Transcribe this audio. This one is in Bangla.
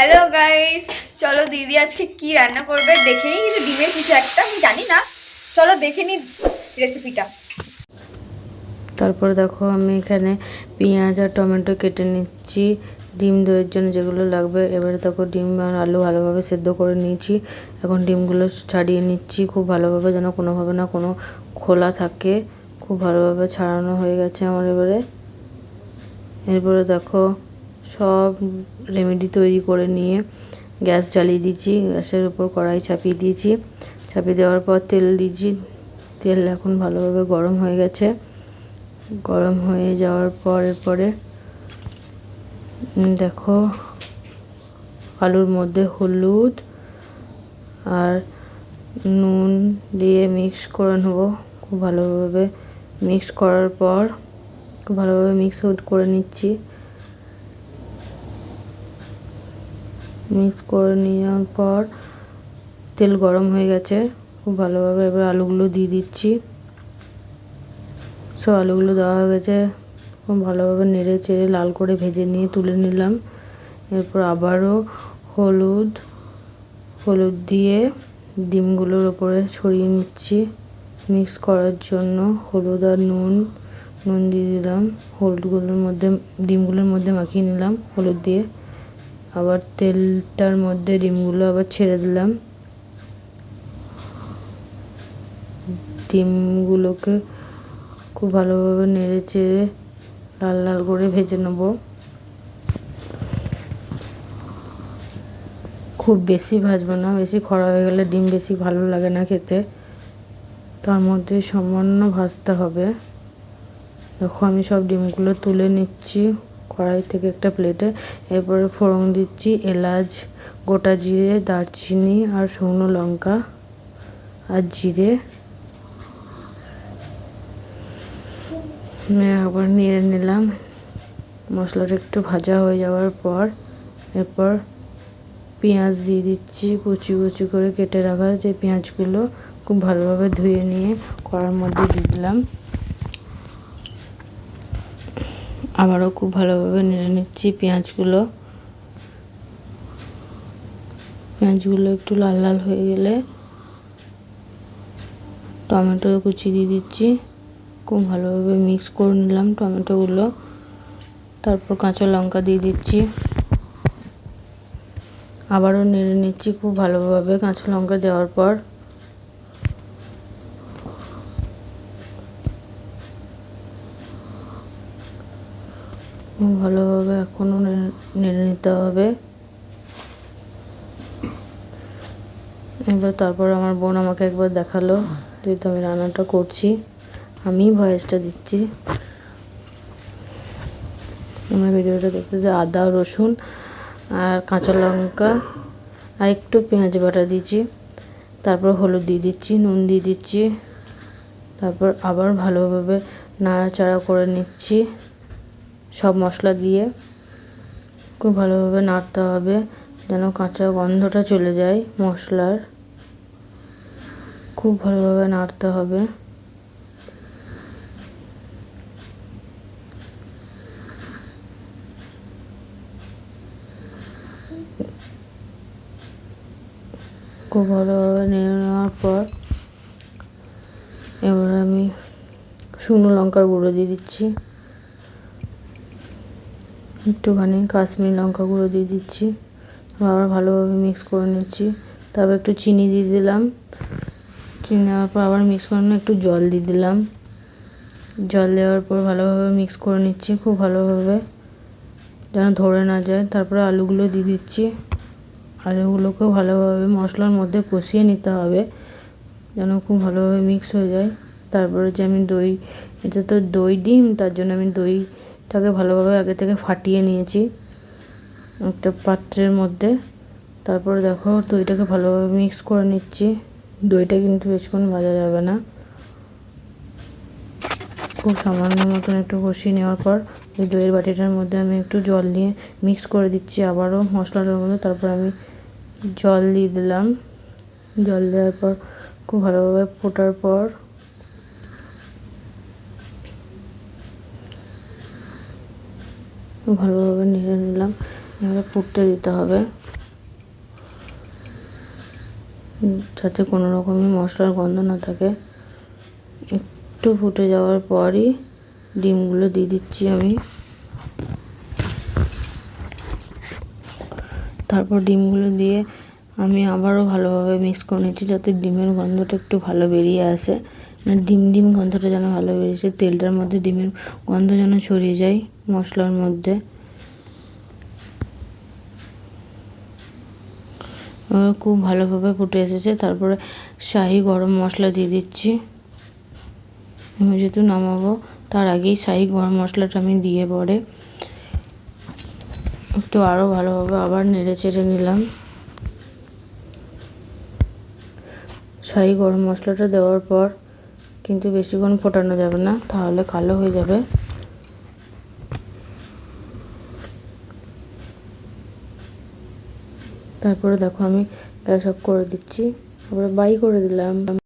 হ্যালো গাইস চলো দিদি আজকে কি রান্না করবে? দেখে নিই ডিমের কিছু একটা, আমি জানি না। চলো দেখে নিই রেসিপিটা তারপর দেখো, আমি এখানে পেঁয়াজ আর টমেটো কেটে নিচ্ছি। ডিম দইয়ের জন্য যেগুলো লাগবে, এবারে দেখো ডিম আর আলু ভালোভাবে সেদ্ধ করে নিয়েছি। এখন ডিমগুলো ছাড়িয়ে নিচ্ছি, খুব ভালোভাবে যেন কোনোভাবে না কোনো খোলা থাকে। খুব ভালোভাবে ছাড়ানো হয়ে গেছে আমার এবারে। এরপরে দেখো সব রেমেডি তৈরি করে নিয়ে গ্যাস জ্বালিয়ে দিয়েছি গ্যাসের উপর কড়াই চাপিয়ে দিয়েছি। চাপিয়ে দেওয়ার পর তেল দিয়েছি তেল এখন ভালোভাবে গরম হয়ে গেছে। গরম হয়ে যাওয়ার পর উম, দেখো আলুর মধ্যে হলুদ আর নুন দিয়ে মিক্স করে নেব। খুব ভালোভাবে মিক্স করার পর খুব ভালোভাবে মিক্স করে নিচ্ছি। মিক্স করে নেওয়ার পর তেল গরম হয়ে গেছে। খুব ভালোভাবে এবার আলুগুলো দিয়ে দিচ্ছি। সব আলুগুলো দেওয়া হয়ে গেছে। খুব ভালোভাবে নেড়ে চেড়ে লাল করে ভেজে নিয়ে তুলে নিলাম। এরপর আবারও হলুদ হলুদ দিয়ে ডিমগুলোর ওপরে ছড়িয়ে নিচ্ছি। মিক্স করার জন্য হলুদ আর নুন নুন দিয়ে দিলাম। হলুদগুলোর মধ্যে, ডিমগুলোর মধ্যে মাখিয়ে নিলাম হলুদ দিয়ে। আবার তেলটার মধ্যে ডিমগুলো আবার ছেড়ে দিলাম। ডিমগুলোকে খুব ভালোভাবে নেড়ে চেড়ে লাল লাল করে ভেজে নেব। খুব বেশি ভাজবো না, বেশি খরা হয়ে গেলে ডিম বেশি ভালো লাগে না খেতে। তার মধ্যে সামান্য ভাজতে হবে। দেখো আমি সব ডিমগুলো তুলে নিচ্ছি। কড়াই থেকে একটা প্লেটে এরপরে ফোড়ন দিচ্ছি, এলাচ, গোটা জিরে, দারচিনি আর শুকনো লঙ্কা আর জিরে। নিয়ে আবার নেড়ে নিলাম। মশলাটা একটু ভাজা হয়ে যাওয়ার পর এরপর পেঁয়াজ দিয়ে দিচ্ছি, কুচি কুচি করে কেটে রাখা যে পেঁয়াজগুলো খুব ভালোভাবে ধুয়ে নিয়ে কড়ার মধ্যে দিয়ে দিলাম। আবারও খুব ভালোভাবে নেড়ে নিচ্ছি পেঁয়াজগুলো। পেঁয়াজগুলো একটু লাল লাল হয়ে গেলে টমেটো কুচি দিয়ে দিচ্ছি। খুব ভালোভাবে মিক্স করে নিলাম টমেটোগুলো। তারপর কাঁচা লঙ্কা দিয়ে দিচ্ছি। আবারও নেড়ে নিচ্ছি খুব ভালোভাবে কাঁচা লঙ্কা দেওয়ার পর। ভালোভাবে এখনও নেড়ে নিতে হবে। এবার তারপর আমার বোন আমাকে একবার দেখাল, যেহেতু আমি রান্নাটা করছি। আমি ভয়েসটা দিচ্ছি। আমার ভিডিওটা দেখতে যে আদা, রসুন আর কাঁচা লঙ্কা আর একটু পেঁয়াজ বাটা দিচ্ছি তারপর হলুদ দিয়ে দিচ্ছি, নুন দিয়ে দিচ্ছি। তারপর আবার ভালোভাবে নাড়াচাড়া করে নিচ্ছি। সব মশলা দিয়ে খুব ভালোভাবে নাড়তে হবে যেন কাঁচা গন্ধটা চলে যায় মশলার। খুব ভালোভাবে নাড়তে হবে। খুব ভালোভাবে নেড়ে নেওয়ার পর এবার আমি শুকনো লঙ্কার গুঁড়ো দিয়ে দিচ্ছি। একটুখানি কাশ্মীরি লঙ্কা গুঁড়ো দিয়ে দিচ্ছি। আবার ভালোভাবে মিক্স করে নিচ্ছি। তারপর একটু চিনি দিয়ে দিলাম। চিনি দেওয়ার পর আবার মিক্স করে একটু জল দিয়ে দিলাম। জল দেওয়ার পর ভালোভাবে মিক্স করে নিচ্ছি, খুব ভালোভাবে, যেন ধরে না যায়। তারপরে আলুগুলো দিয়ে দিচ্ছি। আলুগুলোকেও ভালোভাবে মশলার মধ্যে কষিয়ে নিতে হবে, যেন খুব ভালোভাবে মিক্স হয়ে যায়। তারপরে যে আমি দই, এটা তো দই ডিম, তার জন্য আমি দইটাকে ভালোভাবে আগে থেকে ফাটিয়ে নিয়েছি একটা পাত্রের মধ্যে। তারপরে দেখো দইটাকে ভালোভাবে মিক্স করে নিচ্ছি। দইটা কিন্তু বেশিক্ষণ ভাজা যাবে না। খুব সামান্য মতন একটু কষিয়ে নেওয়ার পর ওই দইয়ের বাটিটার মধ্যে আমি একটু জল নিয়ে মিক্স করে দিচ্ছি আবারও মশলাটার মধ্যে। তারপর আমি জল দিয়ে দিলাম। জল দেওয়ার পর খুব ভালোভাবে ফোটার পর ভালোভাবে নেড়ে নিলাম। এবার ফুটতে দিতে হবে। যাতে কোনো রকমই মশলার গন্ধ না থাকে। একটু ফুটে যাওয়ার পরই ডিমগুলো দিয়ে দিচ্ছি আমি। তারপর ডিমগুলো দিয়ে আমি আবারও ভালোভাবে মিক্স করে নিচ্ছি, যাতে ডিমের গন্ধটা একটু ভালো বেরিয়ে আসে। ডিম ডিম গন্ধটা যেন ভালো বেরিয়েছে তেলটার মধ্যে ডিমের গন্ধ যেন ছড়িয়ে যায় মশলার মধ্যে। খুব ভালোভাবে ফুটে এসেছে, তারপরে শাহি গরম মশলা দিয়ে দিচ্ছি। আমি যেহেতু নামাবো, তার আগেই শাহি গরম মশলাটা আমি দিয়ে পরে একটু আরও ভালোভাবে আবার নেড়ে চেড়ে নিলাম। শাহি গরম মশলাটা দেওয়ার পর কিন্তু বেশিক্ষণ ফোটানো যাবে না, তাহলে কালো হয়ে যাবে। তারপরে দেখো আমি গ্যাস অফ করে দিচ্ছি। তারপরে বাই করে দিলাম।